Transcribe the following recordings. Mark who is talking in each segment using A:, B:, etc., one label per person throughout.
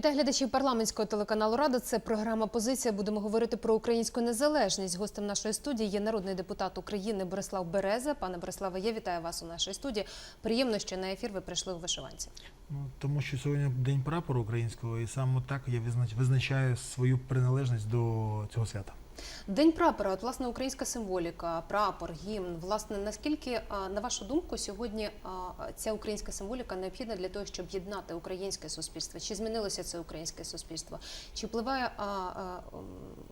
A: Вітаю глядачів парламентського телеканалу Рада. Це програма Позиція. Будемо говорити про українську незалежність. Гостем нашої студії є народний депутат України Борислав Береза. Пане Бориславе, я вітаю вас у нашій студії. Приємно, що на ефір ви прийшли у вишиванці.
B: Ну, тому що сьогодні день прапору українського, і саме так я визнач- визначаю свою приналежність до цього свята.
A: День прапора, от власне українська символіка, прапор, гімн. Власне, наскільки на вашу думку сьогодні ця українська символіка необхідна для того, щоб єднати українське суспільство? Чи змінилося це українське суспільство? Чи впливає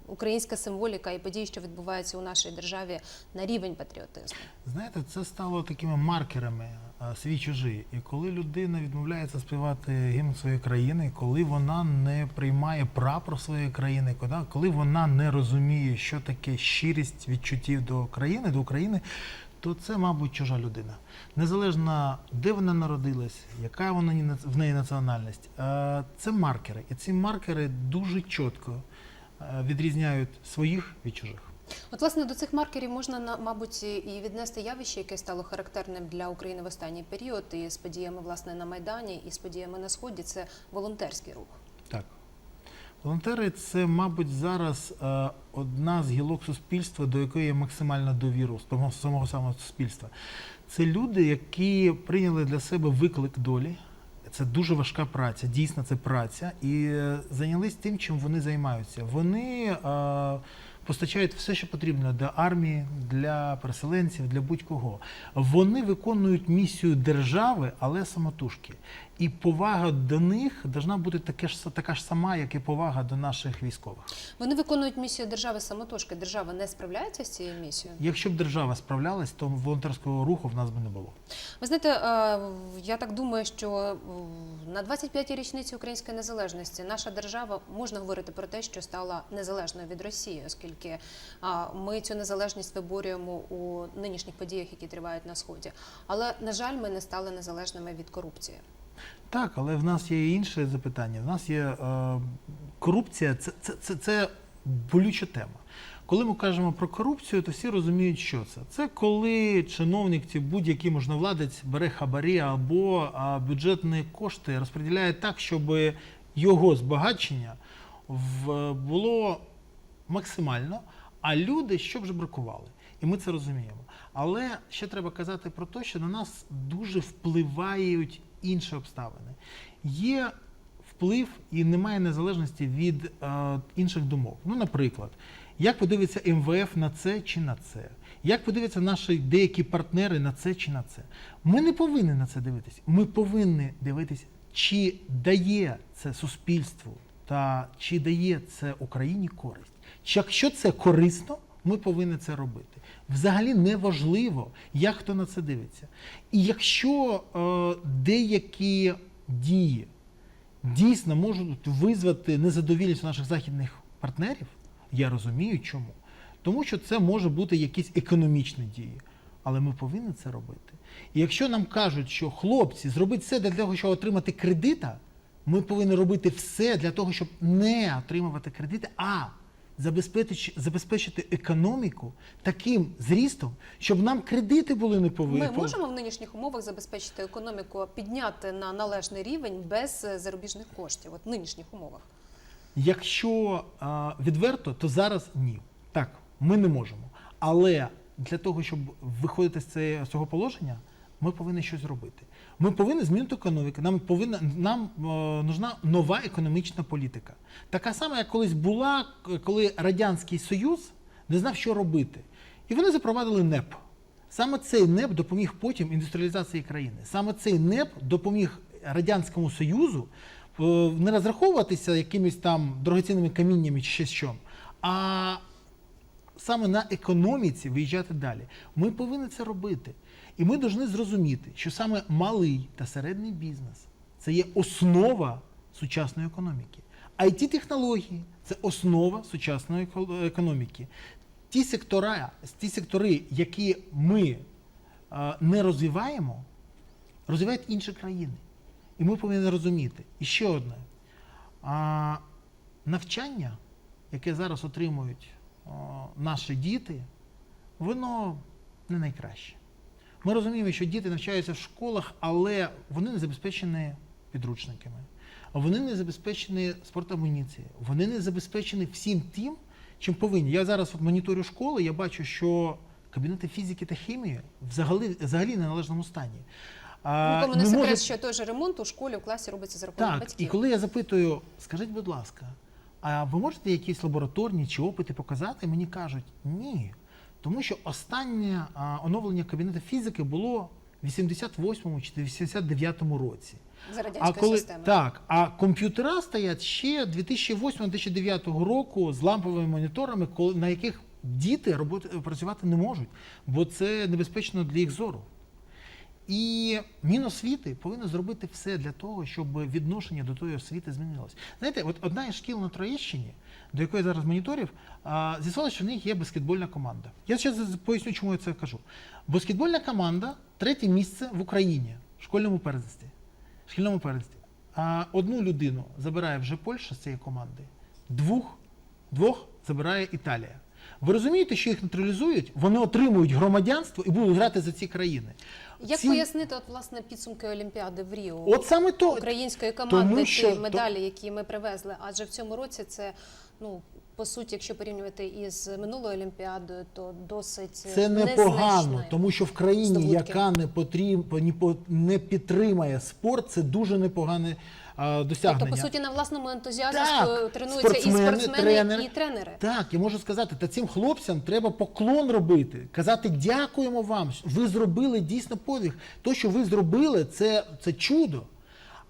A: українська символіка і події, що відбуваються у нашій державі, на рівень патріотизму?
B: Знаєте, це стало такими маркерами свій чужий. І коли людина відмовляється співати гімн своєї країни, коли вона не приймає прапор своєї країни, коли- вона не розуміє, що таке щирість відчуттів до країни, до України. То це, мабуть, чужа людина. Незалежно, де вона народилась, яка вона в неї національність. Е, Це маркери. І ці маркери дуже чітко е, відрізняють своїх від чужих.
A: От, власне, до цих маркерів можна мабуть і віднести явище, яке стало характерним для України в останній період, і з подіями власне на майдані, і з подіями на сході. Це волонтерський рух.
B: Так. Волонтери це, мабуть, зараз е, одна з гілок суспільства, до якої є максимальна того самого самого суспільства. Це люди, які прийняли для себе виклик долі. Це дуже важка праця, дійсно це праця, і е, зайнялись тим, чим вони займаються. Вони е, постачають все, що потрібно для армії, для переселенців, для будь-кого. Вони виконують місію держави, але самотужки. І повага до них должна бути таке ж така ж сама, як і повага до наших військових.
A: Вони виконують місію держави самотужки. Держава не справляється з цією місією.
B: Якщо б держава справлялась, то волонтерського руху в нас би не було.
A: Ви знаєте, е, я так думаю, що е, на 25-й річниці української незалежності наша держава можна говорити про те, що стала незалежною від Росії, оскільки ми цю незалежність виборюємо у нинішніх подіях, які тривають на сході. Але на жаль, ми не стали незалежними від корупції.
B: Так, але в нас є інше запитання. В нас є е, корупція, це, це, це, це болюча тема. Коли ми кажемо про корупцію, то всі розуміють, що це. Це коли чиновник чи будь-який можновладець бере хабарі або бюджетні кошти розподіляє так, щоб його збагачення було максимально, а люди щоб же бракували. І ми це розуміємо. Але ще треба казати про те, що на нас дуже впливають інші обставини. Є вплив і немає незалежності від е, інших думок. Ну, наприклад, як подивиться МВФ на це чи на це? Як подивляться наші деякі партнери на це чи на це? Ми не повинні на це дивитися. Ми повинні дивитися, чи дає це суспільству та чи дає це Україні користь. Чи якщо це корисно, ми повинні це робити. Взагалі не важливо, як хто на це дивиться. І якщо е, деякі дії дійсно можуть визвати незадовільність наших західних партнерів, я розумію чому. Тому що це може бути якісь економічні дії. Але ми повинні це робити. І якщо нам кажуть, що хлопці, зробіть все для того, щоб отримати кредита, ми повинні робити все для того, щоб не отримувати кредити, а забезпечити, забезпечити економіку таким зрістом, щоб нам кредити були не повинні.
A: Ми можемо в нинішніх умовах забезпечити економіку, підняти на належний рівень без е, зарубіжних коштів. От в нинішніх умовах.
B: Якщо а, відверто, то зараз ні. Так, ми не можемо. Але для того, щоб виходити з цього положення, ми повинні щось робити. Ми повинні змінити економіку. Нам повинна нам е, нужна нова економічна політика. Така сама, як колись була, коли Радянський Союз не знав, що робити. І вони запровадили НЕП. Саме цей НЕП допоміг потім індустріалізації країни. Саме цей НЕП допоміг Радянському Союзу е, не розраховуватися якимись там дорогоцінними каміннями чи ще що, а саме на економіці виїжджати далі. Ми повинні це робити. І ми повинні зрозуміти, що саме малий та середній бізнес це є основа сучасної економіки. it технології це основа сучасної економіки. Ті сектора, ті сектори, які ми е, не розвиваємо, розвивають інші країни. І ми повинні розуміти. І ще одне. Навчання, яке зараз отримують наші діти, воно не найкраще. Ми розуміємо, що діти навчаються в школах, але вони не забезпечені підручниками. вони не забезпечені спортамуніцією, вони не забезпечені всім тим, чим повинні. Я зараз от моніторю школи, я бачу, що кабінети фізики та хімії взагалі, взагалі на належному стані.
A: Нікому не секрет,
B: можемо-
A: що той же ремонт у школі у класі робиться за рахунок
B: так,
A: батьків.
B: і коли я запитую, скажіть, будь ласка, а ви можете якісь лабораторні чи опити показати? Мені кажуть, ні. Тому що останнє а, оновлення кабінету фізики було в 88 чи 89 році.
A: за радянської
B: А коли
A: системи.
B: так, а комп'ютера стоять ще 2008-2009 року з ламповими моніторами, коли на яких діти роботи працювати не можуть, бо це небезпечно для їх зору. І Міносвіти повинно зробити все для того, щоб відношення до тої освіти змінилось. Знаєте, от одна із шкіл на Троєщині, до якої зараз моніторів, з'ясувалося, що в них є баскетбольна команда. Я зараз поясню, чому я це кажу. Баскетбольна команда третє місце в Україні в школьному первенстві. Шкільному первенстві. А одну людину забирає вже Польща з цієї команди, двох, двох забирає Італія. Ви розумієте, що їх нейтралізують, вони отримують громадянство і будуть грати за ці країни.
A: Як
B: Ці-
A: пояснити от, власне, підсумки Олімпіади в Ріо?
B: От саме то.
A: української команди,
B: Тому
A: ті
B: що-
A: медалі, які ми привезли. Адже в цьому році це, ну, по суті, якщо порівнювати із минулою Олімпіадою, то досить
B: Це непогано, тому що в країні,
A: здобутки.
B: яка не потріб, ні по- не підтримає спорт, це дуже непогане досягнення.
A: Тобто, по суті, на власному ентузіазмі
B: Так,
A: тренуються і
B: спортсмени,
A: спортсмени,
B: тренери.
A: і тренери.
B: Так, я можу сказати, та цим хлопцям треба поклон робити, казати дякуємо вам. Ви зробили дійсно подвиг. То, що ви зробили, це, це чудо.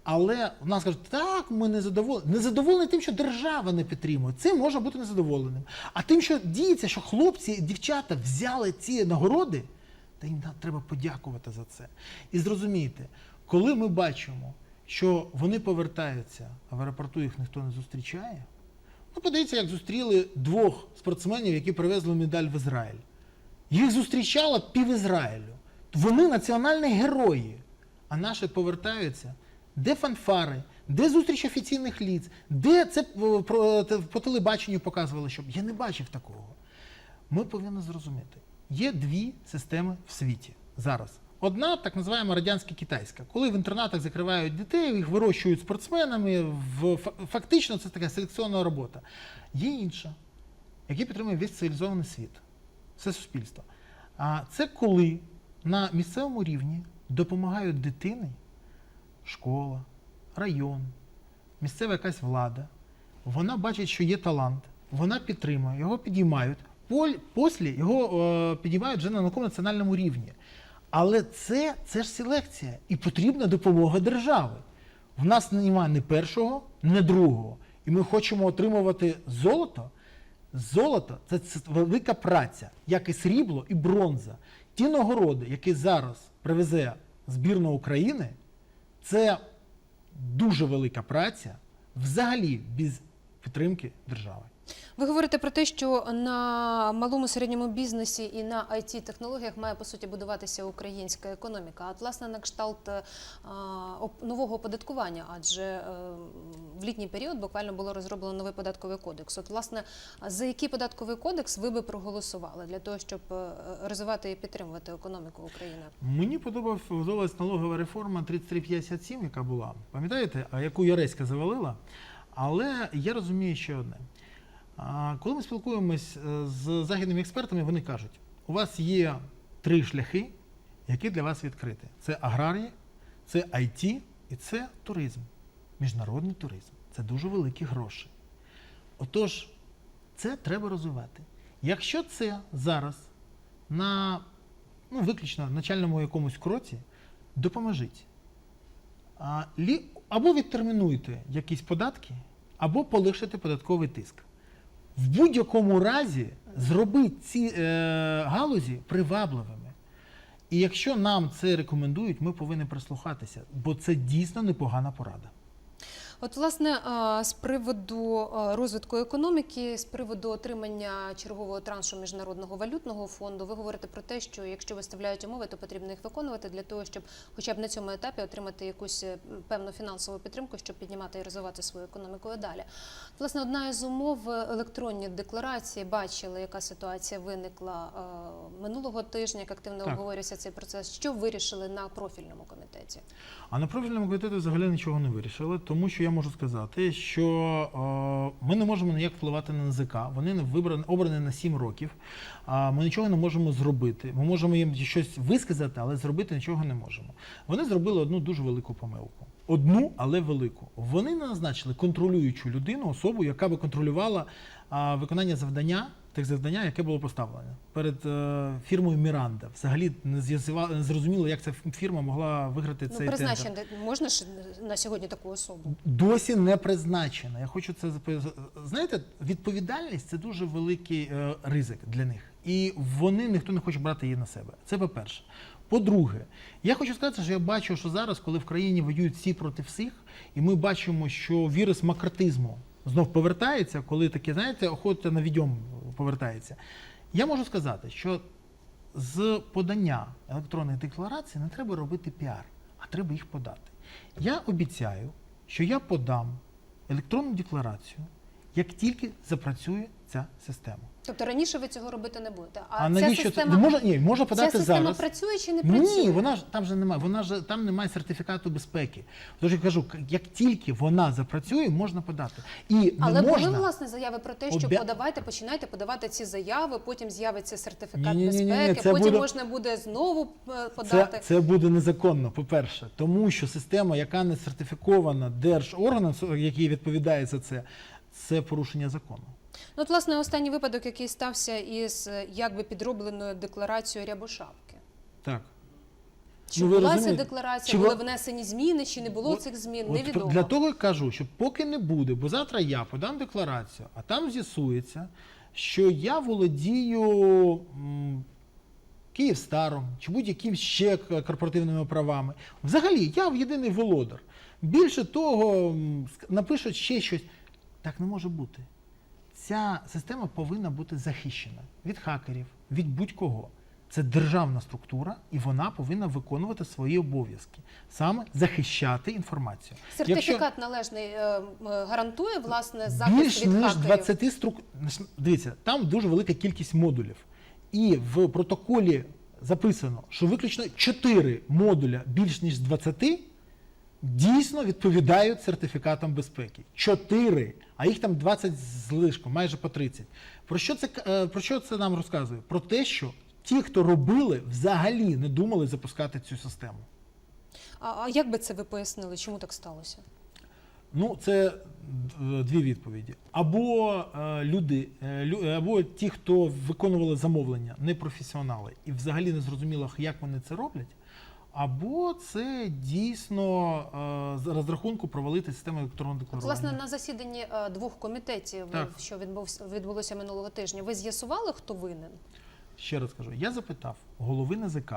B: Але в нас кажуть, так, ми не задоволені. Не задоволені тим, що держава не підтримує. Цим можна бути незадоволеним. А тим, що діється, що хлопці і дівчата взяли ці нагороди, та їм треба подякувати за це. І зрозумійте, коли ми бачимо, що вони повертаються, а в аеропорту їх ніхто не зустрічає. Ну, подивіться, як зустріли двох спортсменів, які привезли медаль в Ізраїль. Їх зустрічало пів Ізраїлю. Вони національні герої. А наші повертаються. Де фанфари, де зустріч офіційних ліц, де це е, по телебаченню показували, щоб я не бачив такого. Ми повинні зрозуміти, є дві системи в світі зараз. Одна так називаємо радянська китайська, коли в інтернатах закривають дітей, їх вирощують спортсменами. Фактично це така селекціонна робота. Є інша, яка підтримує весь цивілізований світ, все суспільство. А це коли на місцевому рівні допомагають дитині школа, район, місцева якась влада. Вона бачить, що є талант, вона підтримує, його підіймають. Послі його е, підіймають вже на науково-національному рівні. Але це, це ж селекція і потрібна допомога держави. В нас немає ні першого, ні другого. І ми хочемо отримувати золото. Золото це, велика праця, як і срібло і бронза. Ті нагороди, які зараз привезе збірна України, це дуже велика праця взагалі без підтримки держави.
A: Ви говорите про те, що на малому середньому бізнесі і на it технологіях має по суті будуватися українська економіка. А власне на кшталт е, нового оподаткування, адже е, в літній період буквально було розроблено новий податковий кодекс. От власне за який податковий кодекс ви би проголосували для того, щоб е, розвивати і підтримувати економіку України?
B: Мені подобалась налогова реформа 3357, яка була. Пам'ятаєте, а яку Яреська завалила? Але я розумію ще одне. Коли ми спілкуємось е, з західними експертами, вони кажуть, у вас є три шляхи, які для вас відкриті. Це аграрії, це IT і це туризм. Міжнародний туризм. Це дуже великі гроші. Отож, це треба розвивати. Якщо це зараз на ну, виключно начальному якомусь кроці, допоможіть. Або відтермінуйте якісь податки, або полегшите податковий тиск. В будь-якому разі зробити ці е, галузі привабливими. І якщо нам це рекомендують, ми повинні прислухатися, бо це дійсно непогана порада.
A: От, власне, з приводу розвитку економіки, з приводу отримання чергового траншу міжнародного валютного фонду, ви говорите про те, що якщо виставляють умови, то потрібно їх виконувати для того, щоб, хоча б на цьому етапі, отримати якусь е, певну фінансову підтримку, щоб піднімати і розвивати свою економіку і далі. Власне, одна із умов е, електронні декларації бачили, яка ситуація виникла е, минулого тижня, як активно
B: Так.
A: обговорювався цей процес. Що вирішили на профільному комітеті?
B: А на профільному комітеті взагалі нічого не вирішили, тому що я я можу сказати, що е, ми не можемо ніяк впливати на НЗК. Вони не вибрані обрані на 7 років. Ми нічого не можемо зробити. Ми можемо їм щось висказати, але зробити нічого не можемо. Вони зробили одну дуже велику помилку. Одну, але велику. Вони назначили контролюючу людину, особу, яка би контролювала виконання завдання, тих завдання, яке було поставлено перед е, фірмою Міранда. Взагалі не з'ясували, не зрозуміло, як ця фірма могла виграти
A: Ну,
B: цей тендер.
A: призначити можна ж на сьогодні таку особу?
B: Досі не призначена. Я хочу це запи- Знаєте, відповідальність це дуже великий е, ризик для них. І вони ніхто не хоче брати її на себе. Це по-перше. По-друге, я хочу сказати, що я бачу, що зараз, коли в країні воюють всі проти всіх, і ми бачимо, що вірус макартизму знов повертається, коли таке, знаєте, охота на відьом повертається. Я можу сказати, що з подання електронних декларацій не треба робити піар, а треба їх подати. Я обіцяю, що я подам електронну декларацію, як тільки запрацює ця система.
A: Тобто раніше ви цього робити не будете. А,
B: А,
A: ця
B: навіщо
A: система,
B: це? Можна, ні, можна
A: ця
B: подати
A: система
B: зараз.
A: працює чи не працює?
B: Ні, вона ж там же немає. Вона ж там немає сертифікату безпеки. Тож я кажу, як тільки вона запрацює, можна подати. І не
A: Але
B: можна.
A: були власне заяви про те, що
B: Обя-
A: подавайте, починайте подавати ці заяви, потім з'явиться сертифікат
B: Ні-ні-ні-ні,
A: безпеки, потім
B: буде-
A: можна буде знову е,
B: Це,
A: подати.
B: це буде незаконно, по-перше, тому що система, яка не сертифікована держорганом, який відповідає за це, це порушення закону.
A: Ну, от, власне, останній випадок, який стався із е, якби підробленою декларацією Рябошапки.
B: Так.
A: Чи
B: Ну,
A: була ця декларація,
B: чи
A: були внесені зміни, чи не було
B: От-
A: цих змін,
B: От
A: невідомо.
B: Для того я кажу, що поки не буде, бо завтра я подам декларацію, а там з'ясується, що я володію Київстаром чи будь-яким ще корпоративними правами. Взагалі, я єдиний володар. Більше того, напишуть ще щось. Так не може бути. Ця система повинна бути захищена від хакерів, від будь-кого. Це державна структура, і вона повинна виконувати свої обов'язки, саме захищати інформацію.
A: Сертифікат належний е, гарантує власне захист
B: більш
A: від
B: ніж
A: хакерів.
B: 20 струк... Дивіться, там дуже велика кількість модулів. І в протоколі записано, що виключно 4 модуля більш ніж 20 дійсно відповідають сертифікатам безпеки. 4, а їх там 20 з лишком, майже по 30. Про що це, е, про що це нам розказує? Про те, що ті, хто робили, взагалі не думали запускати цю систему.
A: А, а як би це ви пояснили, чому так сталося?
B: Ну, це е, дві відповіді. Або е, люди, е, лю- або ті, хто виконували замовлення, не професіонали, і взагалі не зрозуміло, як вони це роблять. Або це дійсно е, з розрахунку провалити систему електронного декларування.
A: власне, на засіданні е, двох комітетів,
B: Так.
A: що відбулося минулого тижня, ви з'ясували, хто винен?
B: Ще раз кажу, я запитав голови НАЗК.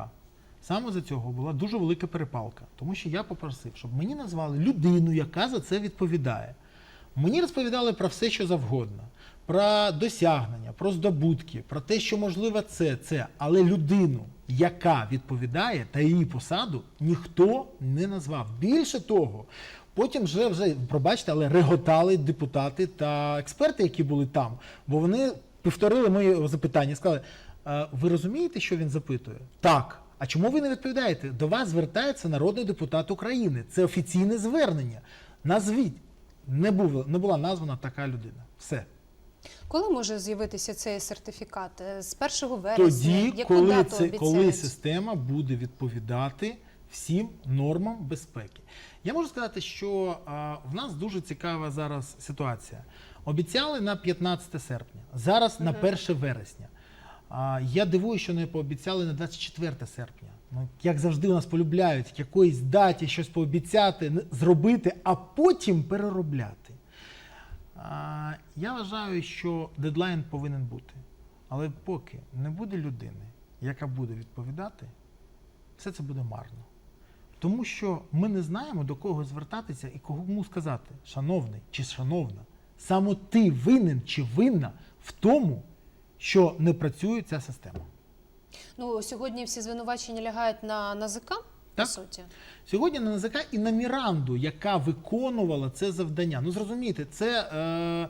B: Саме за цього була дуже велика перепалка, тому що я попросив, щоб мені назвали людину, яка за це відповідає. Мені розповідали про все, що завгодно, про досягнення, про здобутки, про те, що можливо це, це, але людину, яка відповідає та її посаду, ніхто не назвав. Більше того, потім вже вже пробачте, але реготали депутати та експерти, які були там, бо вони повторили моє запитання, сказали: «Е, ви розумієте, що він запитує? Так. А чому ви не відповідаєте? До вас звертається народний депутат України. Це офіційне звернення. Назвіть. Не була, не була названа така людина. Все.
A: Коли може з'явитися цей сертифікат? Е, З 1 вересня?
B: Тоді,
A: Яку
B: коли,
A: дату
B: це, коли система буде відповідати всім нормам безпеки. Я можу сказати, що а, в нас дуже цікава зараз ситуація. Обіцяли на 15 серпня, зараз на 1 вересня. А, я дивую, що не пообіцяли на 24 серпня. Ну, як завжди, у нас полюбляють якоїсь даті щось пообіцяти, зробити, а потім переробляти. Я вважаю, що дедлайн повинен бути. Але поки не буде людини, яка буде відповідати, все це буде марно. Тому що ми не знаємо, до кого звертатися і кому сказати, шановний чи шановна, саме ти винен чи винна в тому, що не працює ця система.
A: Ну, сьогодні всі звинувачення láгають на НАЗК, по
B: Так.
A: суті.
B: Сьогодні на НЗК і на Міранду, яка виконувала це завдання. Ну зрозумійте, це е,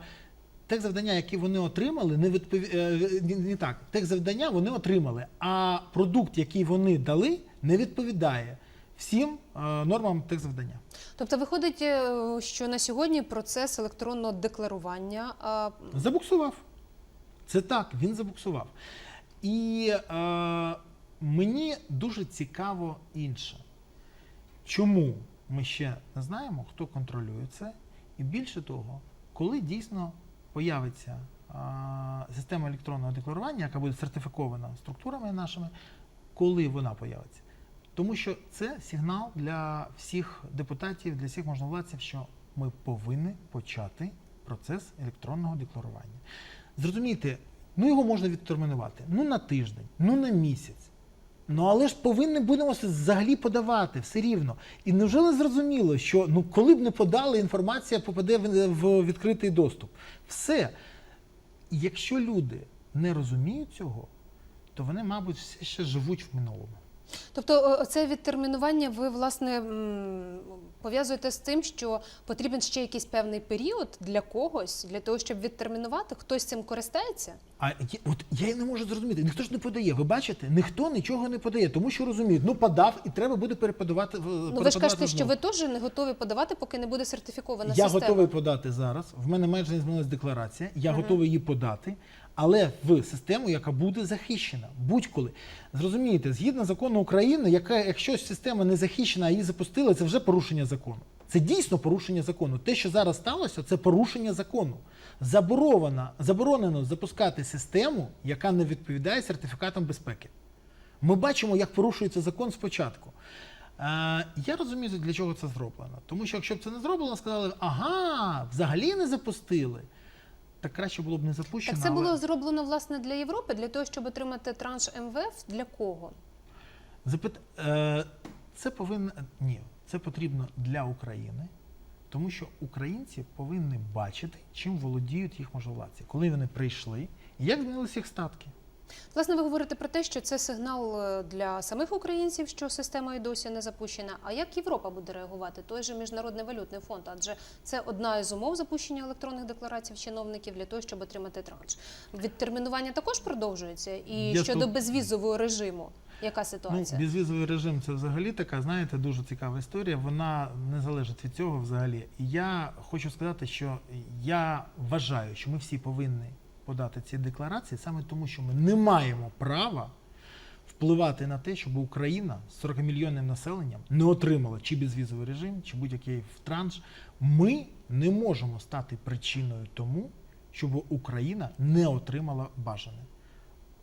B: те завдання, які вони отримали, не відпові... е, не, так. Те завдання вони отримали, а продукт, який вони дали, не відповідає всім е, нормам техзавдання.
A: Тобто виходить, е, що на сьогодні процес електронного декларування а,
B: Забуксував. Це так, він забуксував. І е, мені дуже цікаво інше. Чому ми ще не знаємо, хто контролює це, і більше того, коли дійсно появиться е, система електронного декларування, яка буде сертифікована структурами нашими, коли вона появиться. Тому що це сигнал для всіх депутатів, для всіх можновладців, що ми повинні почати процес електронного декларування. Зрозумійте, ну його можна відтермінувати ну на тиждень, ну на місяць. Ну але ж повинні будемо це взагалі подавати все рівно. І невже не зрозуміло, що ну коли б не подали, інформація попаде в, в відкритий доступ. Все. Якщо люди не розуміють цього, то вони, мабуть, все ще живуть в минулому.
A: Тобто, це відтермінування ви власне пов'язуєте з тим, що потрібен ще якийсь певний період для когось, для того, щоб відтермінувати, хтось цим користається?
B: А я, от я не можу зрозуміти, ніхто ж не подає. Ви бачите, ніхто нічого не подає, тому що розуміють, ну подав і треба буде переподавати.
A: Ну ви ж кажете, що ви теж не готові подавати, поки не буде сертифікована
B: Я
A: система.
B: готовий подати зараз. В мене майже не змінилась декларація. Я готовий її подати, але в систему, яка буде захищена будь-коли. Зрозумієте, згідно закону України, яка якщо система не захищена, а її запустили, це вже порушення закону. Це дійсно порушення закону. Те, що зараз сталося, це порушення закону. Заборонено, заборонено запускати систему, яка не відповідає сертифікатам безпеки. Ми бачимо, як порушується закон спочатку. Е, я розумію, для чого це зроблено. Тому що якщо б це не зроблено, сказали, ага, взагалі не запустили. Так краще було б не запущено.
A: Так це
B: але-
A: було зроблено власне для Європи, для того, щоб отримати транш МВФ. Для кого?
B: Запит... Е, це повинно ні, це потрібно для України, тому що українці повинні бачити, чим володіють їх можновладці, коли вони прийшли, і як змінилися їх статки.
A: Власне, ви говорите про те, що це сигнал е, для самих українців, що система і досі не запущена. А як Європа буде реагувати? Той же міжнародний валютний фонд, адже це одна із умов запущення електронних декларацій чиновників для того, щоб отримати транш. Відтермінування також продовжується. І
B: Я
A: щодо
B: спо-
A: безвізового режиму, яка ситуація?
B: Ну, безвізовий режим це взагалі така, знаєте, дуже цікава історія. Вона не залежить від цього взагалі. І я хочу сказати, що я вважаю, що ми всі повинні подати ці декларації саме тому, що ми не маємо права впливати на те, щоб Україна з 40 мільйонним населенням не отримала чи безвізовий режим, чи будь-який транш. Ми не можемо стати причиною тому, щоб Україна не отримала бажане.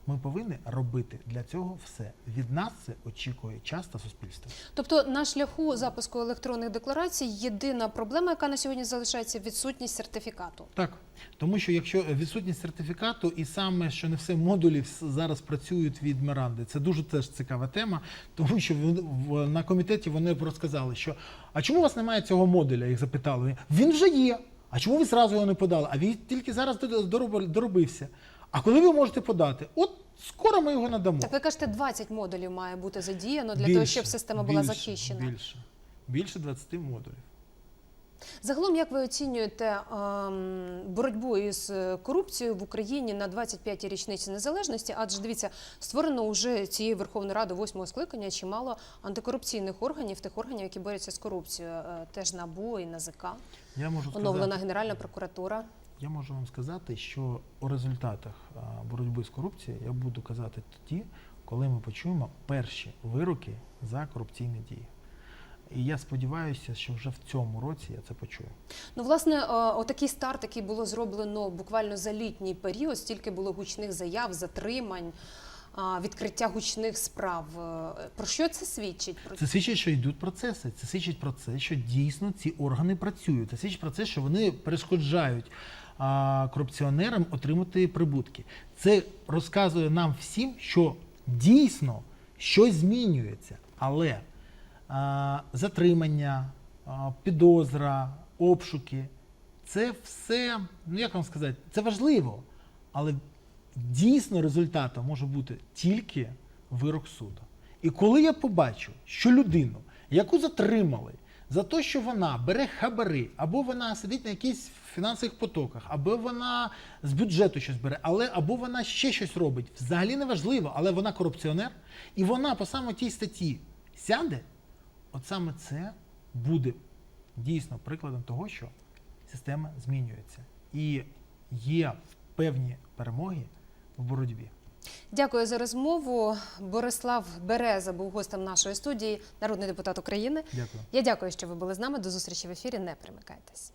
B: Ми повинні робити для цього все. Від нас це очікує час та суспільство.
A: Тобто на шляху запуску електронних декларацій єдина проблема, яка на сьогодні залишається, відсутність сертифікату.
B: Так, тому що якщо відсутність сертифікату, і саме що не все модулі зараз працюють від Миранди, це дуже теж цікава тема, тому що на комітеті вони розказали, що а чому у вас немає цього модуля? Їх запитали. Він вже є. А чому ви зразу його не подали? А він тільки зараз дор- дороб- доробився. А коли ви можете подати? От скоро ми його надамо.
A: Так ви кажете, 20 модулів має бути задіяно для того, щоб система була
B: більше,
A: захищена.
B: Більше. Більше 20 модулів.
A: Загалом, як ви оцінюєте ем, боротьбу із е, корупцією в Україні на 25-й річниці незалежності? Адже дивіться, створено вже цією Верховною Радою восьмого скликання чимало антикорупційних органів, тих органів, які борються з корупцією, Е, теж НАБУ і НАЗК,
B: Я можу
A: оновлена
B: сказати,
A: Генеральна прокуратура.
B: Я можу вам сказати, що у результатах боротьби з корупцією я буду казати тоді, коли ми почуємо перші вироки за корупційні дії. І я сподіваюся, що вже в цьому році я це почую.
A: Ну, власне, отакий старт, який було зроблено буквально за літній період, стільки було гучних заяв, затримань, відкриття гучних справ. Е, Про що це свідчить?
B: Це свідчить, що йдуть процеси. Це свідчить про це, що дійсно ці органи працюють. Це свідчить про це, що вони перешкоджають корупціонерам отримати прибутки. Це розказує нам всім, що дійсно щось змінюється, але затримання, підозра, обшуки це все, ну як вам сказати, це важливо, але дійсно результатом може бути тільки вирок суду. І коли я побачу, що людину, яку затримали за те, що вона бере хабари, або вона сидить на якихось фінансових потоках, або вона з бюджету щось бере, але або вона ще щось робить, взагалі не важливо, але вона корупціонер, і вона по саме тій статті сяде, от саме це буде дійсно прикладом того, що система змінюється. І є певні перемоги в боротьбі.
A: Дякую за розмову. Борислав Береза був гостем нашої студії, народний депутат України.
B: Дякую.
A: Я дякую, що ви були з нами. До зустрічі в ефірі. Не примикайтесь.